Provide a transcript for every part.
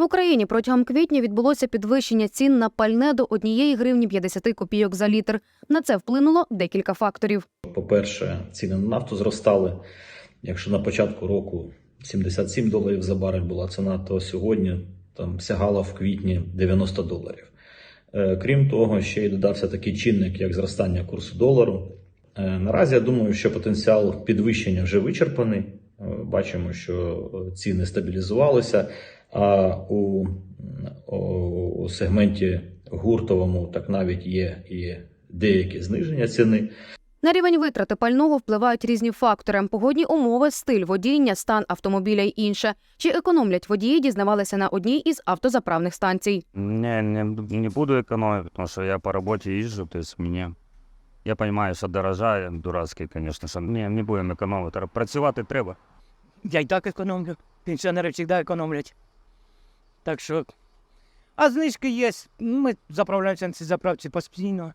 В Україні протягом квітня відбулося підвищення цін на пальне до 1 гривні 50 копійок за літр. На це вплинуло декілька факторів. По-перше, ціни на нафту зростали. Якщо на початку року 77 доларів за барель була ціна, то сьогодні там сягала в квітні 90 доларів. Е, Крім того, ще й додався такий чинник, як зростання курсу долару. Е, Наразі я думаю, що потенціал підвищення вже вичерпаний. Е, Бачимо, що ціни стабілізувалися, а у, у, у сегменті гуртовому так навіть є і деякі зниження ціни. На рівень витрати пального впливають різні фактори: погодні умови, стиль водіння, стан автомобіля й інше. Чи економлять водії, дізнавалися на одній із автозаправних станцій. Не, не, не буду экономить, потому что я по работе езжу, то есть мне... Я понимаю, що дорожає, дурацький, звісно, що не, не будемо економити. Працювати треба. Я й так економлю. Пенсіонери завжди економлять. Так що. А знижки є. Ми заправляємося на цій заправці постійно.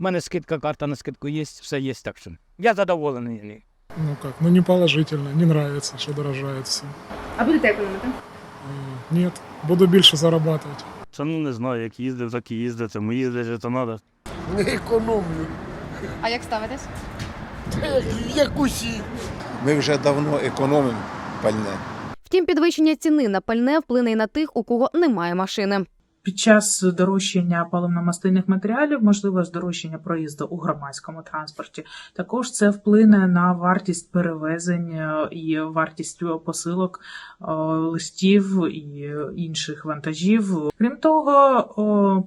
У мене скидка, карта на скидку є, все є, так що. Я задоволений. Ну как, ну не положительно, не нравится, что дорожает все. А будете економити? Э, Нет, буду більше зарабатывать. Це ну не знаю, як їздив, так і їздив, тому їздити то треба. Не економлю, А як ставитесь? як, як усі. Ми вже давно економимо пальне. Втім, підвищення ціни на пальне вплине й на тих, у кого немає машини. Під час дорожчання паливно-мастильних матеріалів можливе здорожчання проїзду у громадському транспорті. Також це вплине на вартість перевезень е, і вартість посилок е, листів і інших вантажів. Крім того,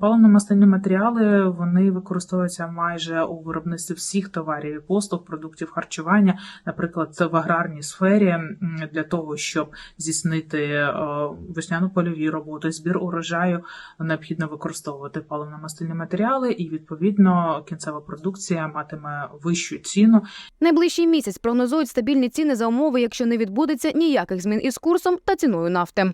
паливно-мастильні матеріали вони використовуються майже у виробництві всіх товарів і послуг, продуктів харчування, наприклад, в аграрній сфері для того, щоб здійснити е, весняно-польові роботи, збір урожаю необхідно використовувати паливно-мастильні матеріали, і відповідно кінцева продукція матиме вищу ціну. Найближчий місяць прогнозують стабільні ціни за умови, якщо не відбудеться ніяких змін із курсом та ціною нафти.